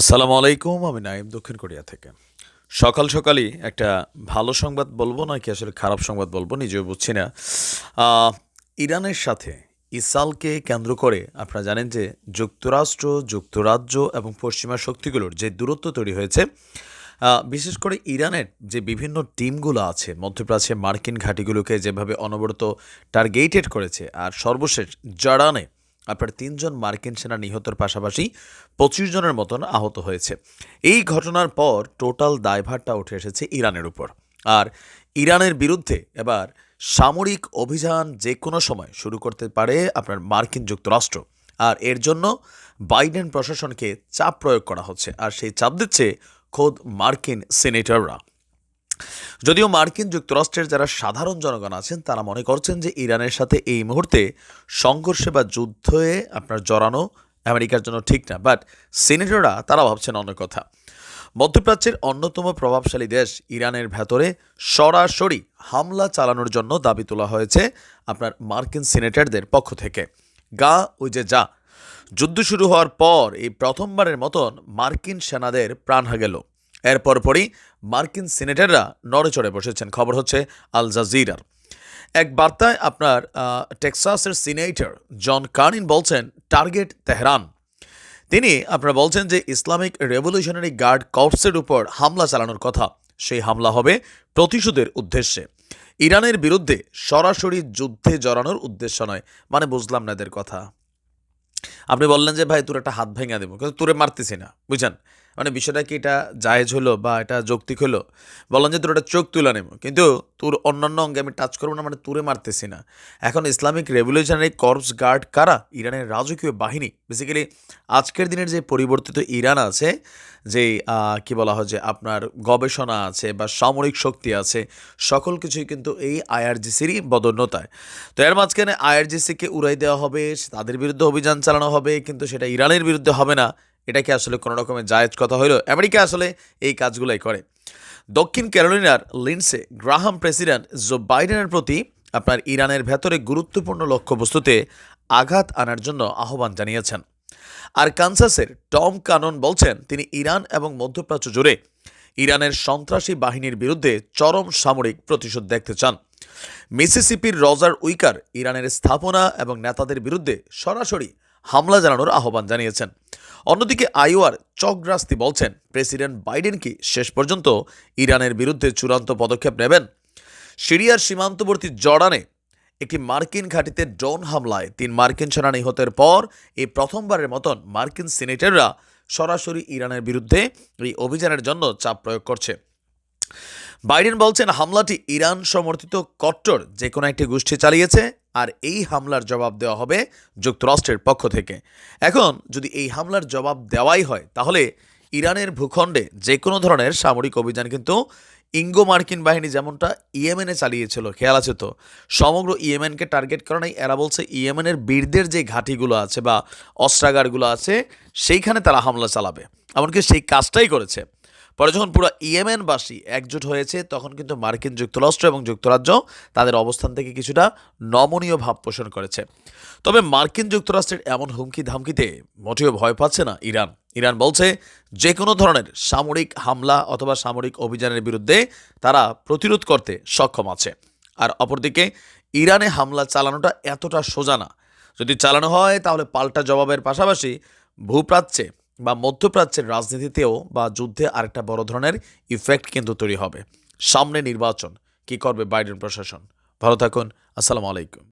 আসসালামু আলাইকুম, আমি নাইম দক্ষিণ কোরিয়া থেকে। সকাল সকালই একটা ভালো সংবাদ বলব নাকি আসলে খারাপ সংবাদ বলব নিজেও বুঝছি না। ইরানের সাথে ইসালকে কেন্দ্র করে আপনারা জানেন যে যুক্তরাষ্ট্র, যুক্তরাজ্য এবং পশ্চিমা শক্তিগুলোর যে দূরত্ব তৈরি হয়েছে বিশেষ করে ইরানের যে বিভিন্ন টিমগুলো আছে মধ্যপ্রাচ্যে মার্কিন ঘাঁটিগুলোকে যেভাবে অনবরত টার্গেটেড করেছে, আর সর্বশেষ জর্ডানে আপনার তিনজন মার্কিন সেনা নিহতের পাশাপাশি পঁচিশ জনের মতন আহত হয়েছে। এই ঘটনার পর টোটাল দায়ভারটা উঠে এসেছে ইরানের উপর। আর ইরানের বিরুদ্ধে এবার সামরিক অভিযান যে কোনো সময় শুরু করতে পারে আপনার মার্কিন যুক্তরাষ্ট্র। আর এর জন্য বাইডেন প্রশাসনকে চাপ প্রয়োগ করা হচ্ছে। আর সেই চাপ দিচ্ছে খোদ মার্কিন সিনেটররা। যদিও মার্কিন যুক্তরাষ্ট্রের যারা সাধারণ জনগণ আছেন, তারা মনে করছেন যে ইরানের সাথে এই মুহূর্তে সংঘর্ষে বা যুদ্ধে আপনার জড়ানো আমেরিকার জন্য ঠিক না। বাট সিনেটররা তারা ভাবছেন অন্য কথা। মধ্যপ্রাচ্যের অন্যতম প্রভাবশালী দেশ ইরানের ভেতরে সরাসরি হামলা চালানোর জন্য দাবি তোলা হয়েছে আপনার মার্কিন সিনেটরদের পক্ষ থেকে। গা ওই যে যা। যুদ্ধ শুরু হওয়ার পর এই প্রথমবারের মতন মার্কিন সেনাদের প্রাণ গেল। এর পরপরই মার্কিন সিনেটররা নড়েচড়ে বসেছেন। খবর হচ্ছে আল জাজিরার। এক বার্তায় আপনার টেক্সাসের সিনেটর জন কার্নিন বলছেন, টার্গেট তেহরান। তিনি আপনারা বলছেন যে, ইসলামিক রেভলিউশনারি গার্ড কর্পসের উপর হামলা চালানোর কথা। সেই হামলা হবে প্রতিশোধের উদ্দেশ্যে। ইরানের বিরুদ্ধে সরাসরি যুদ্ধে জড়ানোর উদ্দেশ্য নয়। মানে বুঝলাম না এদের কথা। আপনি বললেন যে, ভাই, তোর একটা হাত ভেঙে দেবো। কিন্তু তোরে মারতেছি না, বুঝছেন? মানে বিষয়টা কি এটা জায়েজ হলো বা এটা যৌক্তিক হলো? বললেন যে তোর একটা চোখ তুলে নেব, কিন্তু তোর অন্যান্য অঙ্গে আমি টাচ করব না মানে তোরে মারতেছি না। এখন ইসলামিক রেভলিউশনারি কর্পস গার্ড কারা? ইরানের রাজকীয় বাহিনী। বেসিক্যালি আজকের দিনের যে পরিবর্তিত ইরান আছে, যে কি বলা হয় যে আপনার গবেষণা আছে বা সামরিক শক্তি আছে, সকল কিছুই কিন্তু এই আইআরজিসিরই বদন্যতায় তো এর মাঝখানে আইআরজিসিকে উড়াই দেওয়া হবে, তাদের বিরুদ্ধে অভিযান চালানো হবে, কিন্তু সেটা ইরানের বিরুদ্ধে হবে না। এটা কি আসলে কোনো রকমের জায়েজ কথা হইল। আমেরিকা আসলে এই কাজগুলাই করে। দক্ষিণ ক্যারোলিনার লিন্সে গ্রাহাম প্রেসিডেন্ট জো বাইডেনের প্রতি আপনার ইরানের ভেতরে গুরুত্বপূর্ণ লক্ষ্যবস্তুতে আঘাত আনার জন্য আহ্বান জানিয়েছেন। আর কানসাসের টম কানন বলছেন, তিনি ইরান এবং মধ্যপ্রাচ্য জুড়ে ইরানের সন্ত্রাসী বাহিনীর বিরুদ্ধে চরম সামরিক প্রতিশোধ দেখতে চান। মিসিসিপির রজার উইকার ইরানের স্থাপনা এবং নেতাদের বিরুদ্ধে সরাসরি হামলা জানানোর আহ্বান জানিয়েছেন। অন্যদিকে আইওয়ার চকগ্রাস্তি বলছেন, প্রেসিডেন্ট বাইডেন কি শেষ পর্যন্ত ইরানের বিরুদ্ধে চূড়ান্ত পদক্ষেপ নেবেন? সিরিয়ার সীমান্তবর্তী জর্ডানে একটি মার্কিন ঘাঁটিতে ড্রোন হামলায় তিন মার্কিন সেনা নিহতের পর এই প্রথমবারের মতন মার্কিন সিনেটররা সরাসরি ইরানের বিরুদ্ধে এই অভিযানের জন্য চাপ প্রয়োগ করছে। বাইডেন বলছেন, হামলাটি ইরান সমর্থিত কট্টর যে কোনো একটি গোষ্ঠী চালিয়েছে, আর এই হামলার জবাব দেওয়া হবে যুক্তরাষ্ট্রের পক্ষ থেকে। এখন যদি এই হামলার জবাব দেওয়াই হয়, তাহলে ইরানের ভূখণ্ডে যে কোনো ধরনের সামরিক অভিযান কিন্তু ইঙ্গো মার্কিন বাহিনী যেমনটা ইয়েমেনে চালিয়েছিল, খেয়াল আছে তো? সমগ্র ইয়েমেনকে টার্গেট করে নাই এরা বলছে ইয়েমেনের বীরদের যে ঘাঁটিগুলো আছে বা অস্ত্রাগারগুলো আছে, সেইখানে তারা হামলা চালাবে। এমনকি সেই কাজটাই করেছে। পরে যখন পুরো ইয়েমেনবাসী একজোট হয়েছে, তখন কিন্তু মার্কিন যুক্তরাষ্ট্র এবং যুক্তরাজ্য তাদের অবস্থান থেকে কিছুটা নমনীয় ভাব পোষণ করেছে। তবে মার্কিন যুক্তরাষ্ট্রের এমন হুমকি ধামকিতে মোটেও ভয় পাচ্ছে না ইরান। ইরান বলছে যে কোনো ধরনের সামরিক হামলা অথবা সামরিক অভিযানের বিরুদ্ধে তারা প্রতিরোধ করতে সক্ষম আছে। আর অপরদিকে, ইরানে হামলা চালানোটা এতটা সোজা না। যদি চালানো হয়, তাহলে পাল্টা জবাবের পাশাপাশি ভূপ্রাচ্যে বা মধ্যপ্রাচ্যের রাজনীতিতেও বা যুদ্ধে আরেকটা বড় ধরনের ইফেক্ট কিন্তু তৈরি হবে। সামনে নির্বাচন, কি করবে বাইডেন প্রশাসন? ভালো থাকুন, আসসালামু আলাইকুম।